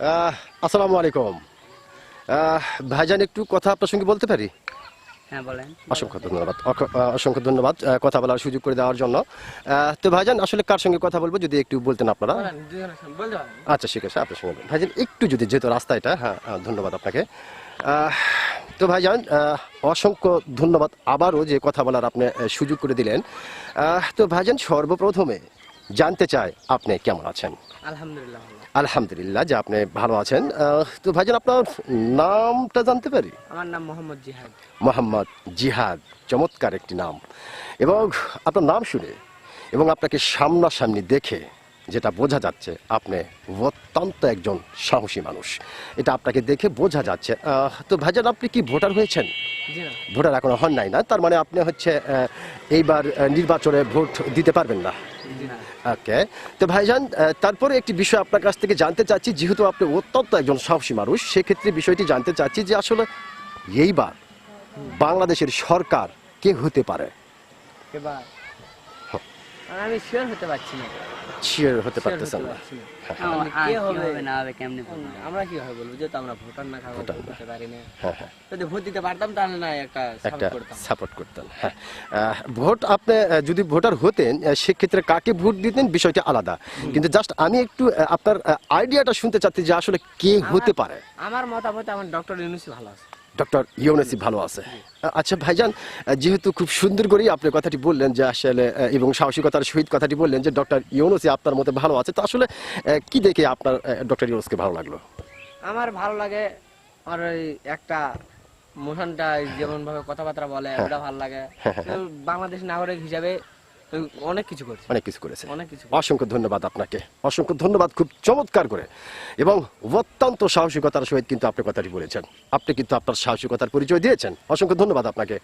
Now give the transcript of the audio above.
আসসালামু আলাইকুম। ভাইজান একটু কথা আপনার সঙ্গে বলতে পারি? হ্যাঁ অসংখ্য ধন্যবাদ। অসংখ্য ধন্যবাদ কথা বলার সুযোগ করে দেওয়ার জন্য। তো ভাইজান আসলে কার সঙ্গে কথা বলব যদি একটু বলতেন আপনারা? আচ্ছা ঠিক আছে আপনার সঙ্গে ভাইজান একটু যদি যেহেতু রাস্তা এটা হ্যাঁ ধন্যবাদ আপনাকে। তো ভাইজান অসংখ্য ধন্যবাদ আবারও যে কথা বলার আপনি সুযোগ করে দিলেন। তো ভাইজান সর্বপ্রথমে জানতে চাই আপনি কেমন আছেন? আলহামদুলিল্লাহ আলহামদুলিল্লাহ যে আপনি ভালো আছেন। তো ভাইজান আপনার নামটা জানতে পারি? আমার নাম মোহাম্মদ জিহাদ। মোহাম্মদ জিহাদ চমৎকার একটি নাম। এবং আপনার নাম শুনে এবং আপনাকে সামনাসামনি দেখে যেটা বোঝা যাচ্ছে আপনি অত্যন্ত একজন সাহসী মানুষ। এটা আপনাকে দেখে বোঝা যাচ্ছে। তো ভাইজান আপনি কি ভোটার হয়েছেন? ভোটার এখনও হন নাই না। তার মানে আপনি হচ্ছে এইবার নির্বাচনে ভোট দিতে পারবেন না। ওকে তো ভাইজান তারপরে একটি বিষয় আপনার কাছ থেকে জানতে চাচ্ছি, যেহেতু আপনি অত্যন্ত একজন সাহসী মানুষ, সেক্ষেত্রে বিষয়টি জানতে চাচ্ছি যে আসলে এইবার বাংলাদেশের সরকার কে হতে পারে? আমি শিওর হতে পারছি না। শিওর হতে পারতেছেন না। হ্যাঁ, কে হবে? না হবে কেমনে আমরা কি হবে বলব? যেহেতু আমরা ভোটার না খাব ভোটার ভোট পারি না। হ্যাঁ যদি ভোট দিতে পারতাম তাহলে না একটা একটা সাপোর্ট করতাম হ্যাঁ। ভোট আপনি যদি ভোটার হতেন সেক্ষেত্রে কাকে ভোট দিতেন? বিষয়টা আলাদা। কিন্তু জাস্ট আমি একটু আপনার আইডিয়াটা শুনতে চাচ্ছি যে আসলে কে হতে পারে। আমার মতামত আমার ডক্টর ইউনুসি ভালো আছে। ডক্টর ইউনেসি ভালো আছে। আচ্ছা ভাইজান যেহেতু খুব সুন্দর করেই আপনি কথাটি বললেন যে আসলে এবং সাহসিকতার সহিত কথাটি বললেন যে ডক্টর ইউনুসি আপনার মতে ভালো আছে তো আসলে কি দেখে আপনার ডক্টর ইউনুসকে ভালো লাগল? আমার ভালো লাগে আর ওই একটা মোশনটা যেমন ভাবে কথাবার্তা বলে ওটা ভালো লাগে। বাংলাদেশ নাগরিক হিসাবে অনেক কিছু করেছে। অনেক কিছু করেছে। অনেক কিছু অসংখ্য ধন্যবাদ আপনাকে। অসংখ্য ধন্যবাদ খুব চমৎকার করে। এবং অত্যন্ত সাহসিকতার সহিত কিন্তু আপনি কথাটি বলেছেন। আপনি কিন্তু আপনার সাহসিকতার পরিচয় দিয়েছেন। অসংখ্য ধন্যবাদ আপনাকে।